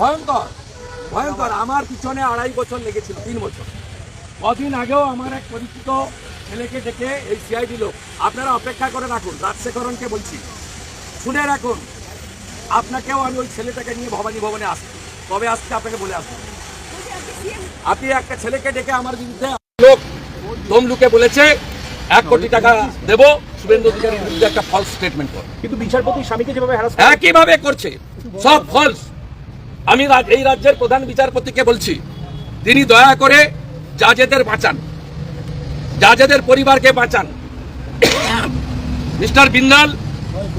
ভয়ঙ্কর ভয়ঙ্কর। আমার পিছনে আড়াই বছর লেগেছিল তিন বছর। কদিন আগেও আমার এক পরিচিত ছেলেকে ডেকে এই সিআইডি লোক আপনারা অপেক্ষা করে রাখুন রাজশেখরনকে বলছি। শুনে রাখুন আপনাকেও আমি ওই ছেলেটাকে নিয়ে ভবানী ভবনে আসছি কবে আসছে আপনাকে বলে আসব। আপনি একটা ছেলেকে ডেকে আমার বিরুদ্ধে লোক তমলুকে বলেছে এক কোটি টাকা দেবো। শুভেন্দু অধিকারীর বিরুদ্ধে একটা ফলস স্টেটমেন্ট করো। কিন্তু বিচারপতি স্বামীকে যেভাবে একইভাবে করছে। সব ফলস আমি এই রাজ্যের প্রধান বিচারপতিকে বলছি, তিনি দয়া করে জাজেদের বাঁচান। জাজেদের পরিবারকে বাঁচান। Mister Bindal,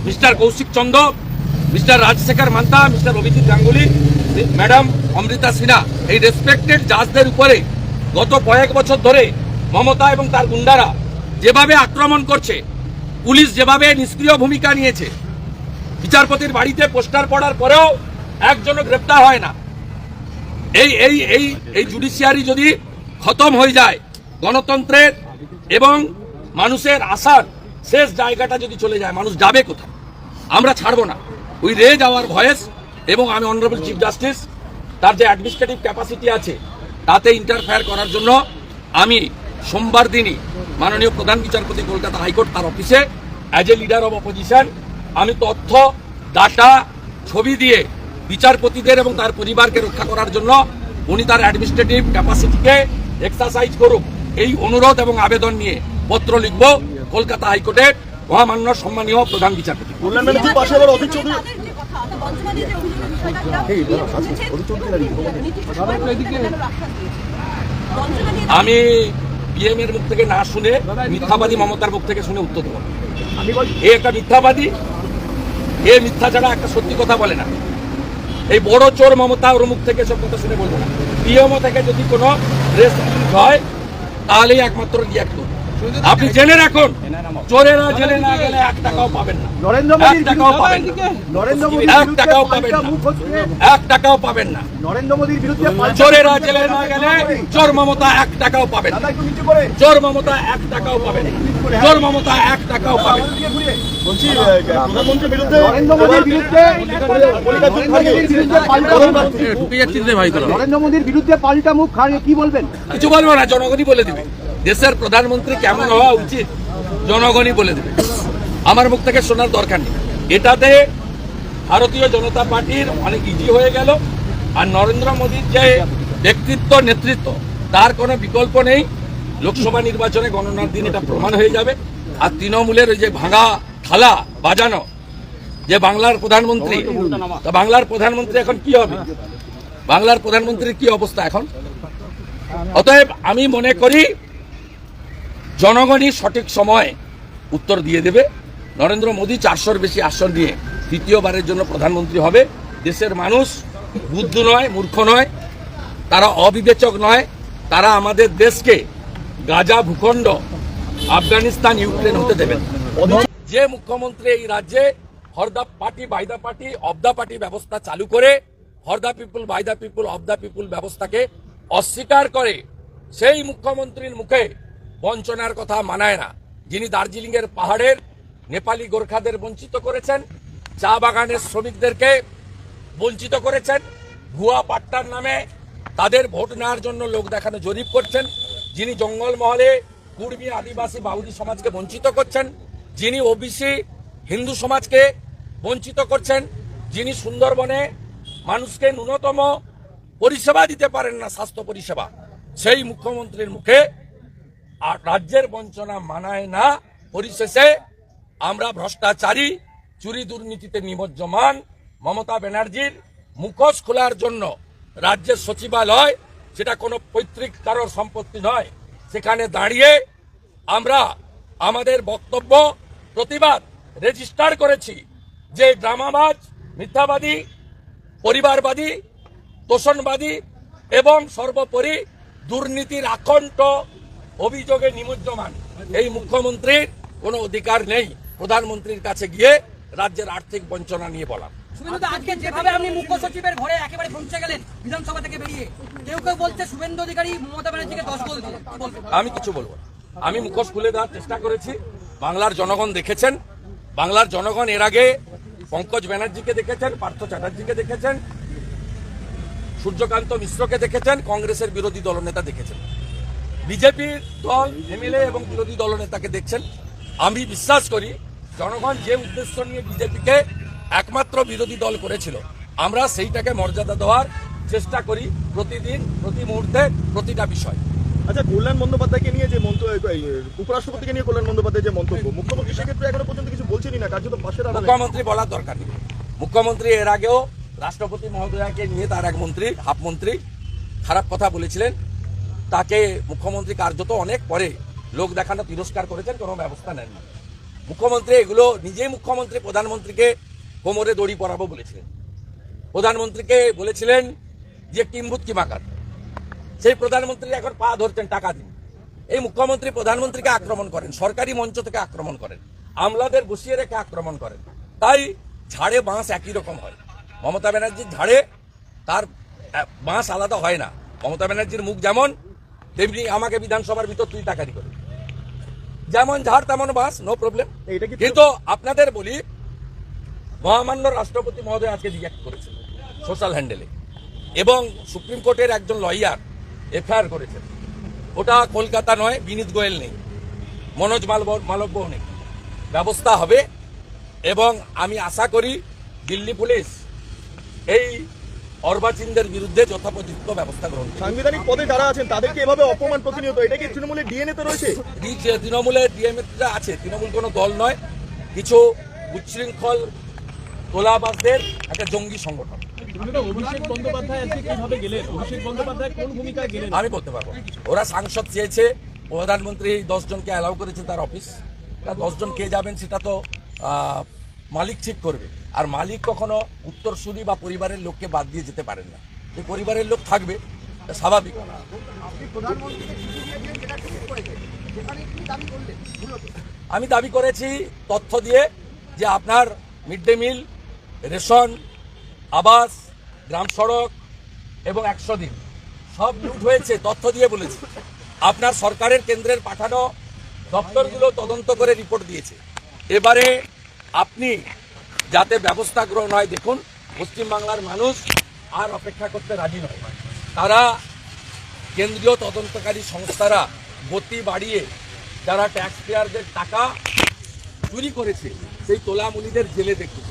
mister Kaushik Chanda mister Rajshekhar Mantha, mister Abhijit Ganguly, madam Amrita Sinha, এই রেসপেক্টেড জাজদের উপরে গত কয়েক বছর ধরে মমতা এবং তার গুন্ডারা যেভাবে আক্রমণ করছে, পুলিশ যেভাবে নিষ্ক্রিয় ভূমিকা নিয়েছে, বিচারপতির বাড়িতে পোস্টার পড়ার পরেও একজনও গ্রেপ্তার হয় না। এই এই এই এই জুডিশিয়ারি যদি খতম হয়ে যায়, গণতন্ত্রের এবং মানুষের আশার শেষ জায়গাটা যদি চলে যায়, মানুষ যাবে কোথায়? আমরা ছাড়বো না। উই রেজ আওয়ার ভয়েস এবং আমি অনারেবল চিফ জাস্টিস তার যে অ্যাডমিনিস্ট্রেটিভ ক্যাপাসিটি আছে, তাতে ইন্টারফেয়ার করার জন্য আমি সোমবার দিনই মাননীয় প্রধান বিচারপতি কলকাতা হাইকোর্ট তার অফিসে as a leader of opposition আমি তথ্য ডাটা ছবি দিয়ে বিচারপতিদের এবং তার পরিবারকে রক্ষা করার জন্য উনি তার অ্যাডমিনিস্ট্রেটিভ ক্যাপাসিটিকে এক্সারসাইজ করুক। এই অনুরোধ এবং আবেদন নিয়ে পত্র লিখব কলকাতা হাইকোর্টের মহামান্য সম্মানীয় প্রধান বিচারপতি। অধীর চৌধুরী আমি পিএম এর মুখ থেকে না শুনে মিথ্যাবাদী মমতার মুখ থেকে শুনে উত্তর দেবো। এ একটা মিথ্যাবাদী এ মিথ্যা ছাড়া একটা সত্যি কথা বলে না। এই বড় চোর মমতা ওর মুখ থেকে সব কথা শুনে বলব না। পিএমও থেকে যদি কোনো রেস্ট হয়, তাহলেই একমাত্র রিয়াক্ট করব। আপনি জেনে রাখুন চোরেরা জেলে না গেলে এক টাকাও পাবেন না। নরেন্দ্র মোদী এক টাকাও পাবেন না। নরেন্দ্র মোদীর এক টাকাও পাবেন পাল্টা না এক টাকাও পাবেন না। নরেন্দ্র মোদীর বিরুদ্ধে চোরেরা জেলে না গেলে চোর মমতা এক টাকাও পাবেন না। চোর মমতা এক টাকাও পাবেন না। চোর মমতা এক টাকাও পাবেন বলছি প্রধানমন্ত্রীর বিরুদ্ধে নরেন্দ্র মোদীর বিরুদ্ধে নরেন্দ্র মোদীর বিরুদ্ধে পাল্টা মুখ। নরেন্দ্র মোদীর বিরুদ্ধে পাল্টা মুখ খাড়িয়ে কি বলবেন? কিছু বলব না জনগণই বলে দিবে। দেশের প্রধানমন্ত্রী কেমন হওয়া উচিত, জনগণই বলে দেবে। আমার মুখ থেকে শোনার দরকার নেই। এটাতে ভারতীয় জনতা পার্টির অনেক ইজি হয়ে গেল, আর নরেন্দ্র মোদীর যে ব্যক্তিত্ব, নেতৃত্ব, তার কোনো বিকল্প নেই। লোকসভা নির্বাচনে গণনার দিন এটা প্রমাণ হয়ে যাবে। আর তৃণমূলের ওই যে ভাঙা থালা বাজানো, যে বাংলার প্রধানমন্ত্রী, তা বাংলার প্রধানমন্ত্রী এখন কি হবে? বাংলার প্রধানমন্ত্রীর কি অবস্থা এখন? অতএব আমি মনে করি জনগণই সঠিক সময় উত্তর দিয়ে দেবে নরেন্দ্র মোদী চারশোর বেশি আসন নিয়ে তৃতীয়বারের জন্য প্রধানমন্ত্রী হবে দেশের মানুষ বুদ্ধ নয়, মূর্খ নয়, তারা অবিবেচক নয়, তারা আমাদের দেশকে গাজা, ভূখণ্ড, আফগানিস্তান, ইউক্রেন হতে দেবেন। যে মুখ্যমন্ত্রী এই রাজ্যে Harda party by the party of the party ব্যবস্থা চালু করে Harda people by the people of the people ব্যবস্থাকে অস্বীকার করে সেই মুখ্যমন্ত্রীর মুখে বঞ্চনার কথা মানায় না। যিনি দার্জিলিং এর পাহাড়ের নেপালি গোর্খাদের বঞ্চিত করেছেন, চা বাগানের শ্রমিকদেরকে বঞ্চিত করেছেন, ভুয়া পাট্টার নামে তাদের ভোট নেওয়ার জন্য লোক দেখানো জরিপ করছেন, যিনি জঙ্গলমহলে কুর্মী আদিবাসী বাউদি সমাজকে বঞ্চিত করছেন, যিনি ওবিসি হিন্দু সমাজকে বঞ্চিত করছেন, যিনি সুন্দরবনে মানুষকে ন্যূনতম পরিষেবা দিতে পারেন না স্বাস্থ্য পরিষেবা, সেই মুখ্যমন্ত্রীর মুখে আর রাজ্যের বঞ্চনা মানায় না, পরিশেষে আমরা ভ্রষ্টাচারী, চুরি দুর্নীতিতে নিমজ্জমান মমতা ব্যানার্জির মুখোশ খোলার জন্য রাজ্যের সচিবালয় সেটা কোনো পৈতৃক কারোর সম্পত্তি নয়। সেখানে দাঁড়িয়ে আমরা আমাদের বক্তব্য, প্রতিবাদ রেজিস্টার করেছি যে ড্রামাবাজ, মিথ্যাবাদী, পরিবারবাদী, তোষণবাদী এবং সর্বোপরি দুর্নীতির আকণ্ঠ অভিযোগে নিমজ্জমান। এই মুখ্যমন্ত্রীর কোনো অধিকার নেই। প্রধানমন্ত্রীর কাছে গিয়ে রাজ্যের আর্থিক বঞ্চনা নিয়ে বলা শুভেন্দু আজকে যেভাবে আপনি মুখ্য সচিবের ঘরে একেবারে পৌঁছে গেলেন বিধানসভা থেকে বেরিয়ে কেউ কেউ বলছে শুভেন্দু অধিকারী মমতা ব্যানার্জিকে দশ গোল দিলেন। কি বলবেন? আমি কিছু বলব আমি মুখোশ খুলে দেওয়ার চেষ্টা করেছি। বাংলার জনগণ দেখেছেন। বাংলার জনগণ এর আগে পঙ্কজ ব্যানার্জিকে দেখেছেন পার্থ চ্যাটার্জিকে দেখেছেন সূর্যকান্ত মিশ্রকে দেখেছেন কংগ্রেসের বিরোধী দলনেতা দেখেছেন। বিজেপির দল এমএলএ এবং বিরোধী দলনেতাকে দেখছেন। আমি বিশ্বাস করি জনগণ যে উদ্দেশ্য নিয়ে বিজেপিকে একমাত্র বিরোধী দল করেছিল আমরা সেইটাকে মর্যাদা দেওয়ার চেষ্টা করি প্রতিদিন প্রতি মুহূর্তে প্রতিটা বিষয়। আচ্ছা কল্যাণ বন্দ্যোপাধ্যায়কে নিয়ে যে মন্তব্য উপরাষ্ট্রপতিকে নিয়ে কল্যাণ বন্দ্যোপাধ্যায় যে মন্তব্য মুখ্যমন্ত্রী সেক্ষেত্রে এখনও পর্যন্ত কিছু বলছেনই না কার্যত পাশের মুখ্যমন্ত্রী বলার দরকার নেই। মুখ্যমন্ত্রী এর আগেও রাষ্ট্রপতি মহোদয়াকে নিয়ে তার এক মন্ত্রী হাফ মন্ত্রী খারাপ কথা বলেছিলেন। তাকে মুখ্যমন্ত্রী কার্যত অনেক পরে লোক দেখানো, তিরস্কার করেছেন, কোনো ব্যবস্থা নেননি। মুখ্যমন্ত্রী এগুলো নিজেই মুখ্যমন্ত্রী, প্রধানমন্ত্রীকে কোমরে দড়ি পরাবো বলেছিলেন প্রধানমন্ত্রীকে বলেছিলেন যে কিম্বুত কিমাকার সেই প্রধানমন্ত্রী এখন পা ধরছেন, টাকা দিন এই মুখ্যমন্ত্রী প্রধানমন্ত্রীকে আক্রমণ করেন, সরকারি মঞ্চ থেকে আক্রমণ করেন, আমলাদের বসিয়ে রেখে আক্রমণ করেন। তাই ঝাড়ে বাঁশ একই রকম হয়। মমতা ব্যানার্জির ঝাড়ে তার বাঁশ আলাদা হয় না। মমতা ব্যানার্জির মুখ যেমন তেমনি আমাকে বিধানসভার ভিতর তুই টাকারি করে যেমন ঝাড় তেমন বাস নো প্রবলেম কিন্তু আপনাদের বলি মহামান্য রাষ্ট্রপতি মহোদয় আজকে রিয়াক্ট করেছেন সোশ্যাল হ্যান্ডেলে। এবং সুপ্রিম কোর্টের একজন লয়ার এফআইআর করেছেন। ওটা কলকাতা নয় বিনীত গোয়েল নেই। মনোজ মালব মালব্য নেই। ব্যবস্থা হবে। এবং আমি আশা করি দিল্লি পুলিশ এই অর্বাচীনদের বিরুদ্ধে যথোপযুক্ত ব্যবস্থা গ্রহণ সাংবিধানিক পদে যারা আছেন তাদেরকে এভাবে অপমান প্রতিনিয়ত এটা কি তৃণমূলের ডিএনএ তে রয়েছে? যে তৃণমূলের ডিএমএটা আছে তৃণমূল কোনো দল নয়। কিছু উচ্ছৃঙ্খল তোলাবাসদের একটা জঙ্গি সংগঠন। আমি বলতে পারব। ওরা সাংসদ চেয়েছে প্রধানমন্ত্রী দশ জনকে অ্যালাউ করেছে তার অফিস তা দশ জন কে যাবেন সেটা তো আহ, মালিক ঠিক করবে। আর মালিক কখনো উত্তরসূরি বা পরিবারের লোককে বাদ দিয়ে যেতে পারেন না। এই পরিবারের লোক থাকবে স্বাভাবিক। আমি দাবি করেছি তথ্য দিয়ে যে আপনার মিড ডে মিল, রেশন, আবাস, গ্রাম সড়ক এবং একশো দিন। সব লুট হয়েছে, তথ্য দিয়ে বলেছি। আপনার সরকারের কেন্দ্রের পাঠানো দপ্তরগুলো তদন্ত করে রিপোর্ট দিয়েছে। এবারে আপনি যাতে ব্যবস্থা গ্রহণ হয়, দেখুন পশ্চিমবাংলার মানুষ আর অপেক্ষা করতে রাজি নয় তারা কেন্দ্রীয় তদন্তকারী সংস্থারা গতি বাড়িয়ে যারা ট্যাক্স পেয়ারদের টাকা চুরি করেছে, সেই তোলামুলিদের জেলে দেখতে।